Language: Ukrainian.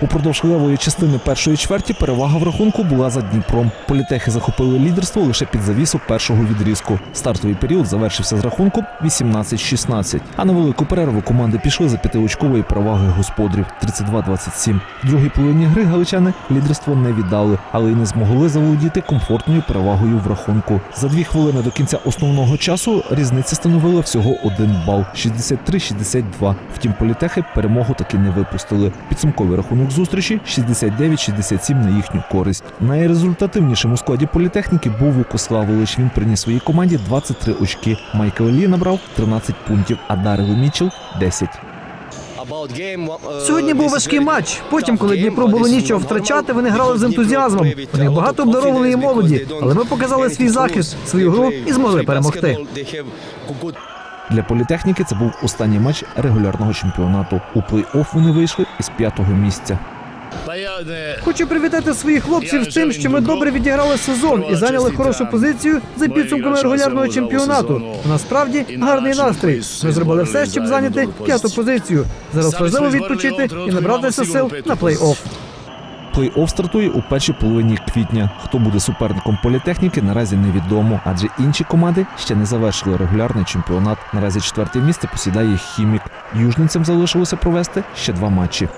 Упродовж левої частини першої чверті перевага в рахунку була за Дніпром. Політехи захопили лідерство лише під завісу першого відрізку. Стартовий період завершився з рахунком 18-16. А на велику перерву команди пішли за п'ятиочковою перевагою господарів 32-27. В другій половині гри галичани лідерство не віддали, але й не змогли заволодіти комфортною перевагою в рахунку. За дві хвилини до кінця основного часу різниця становила всього один бал 63-62. Втім, політехи перемогу таки не випустили. Підсумковий рахунок зустрічі 69-67 на їхню користь. Найрезультативнішим у складі політехніки був Вукославович. Він приніс своїй команді 23 очки. Майкл Лі набрав 13 пунктів, а Дарило Мічел 10. Сьогодні був важкий матч. Потім, коли Дніпро було нічого втрачати, вони грали з ентузіазмом. Них багато обдарованої молоді, але ми показали свій захист, свою гру і змогли перемогти. Для політехніки це був останній матч регулярного чемпіонату. У плей-офф вони вийшли із п'ятого місця. Хочу привітати своїх хлопців з тим, що ми добре відіграли сезон і зайняли хорошу позицію за підсумками регулярного чемпіонату. Насправді гарний настрій. Ми зробили все, щоб зайняти п'яту позицію. Зараз важливо відпочити і набратися сил на плей-офф. Плей-офф стартує у першій половині квітня. Хто буде суперником політехніки, наразі невідомо, адже інші команди ще не завершили регулярний чемпіонат. Наразі четверте місце посідає хімік. Южницям залишилося провести ще два матчі.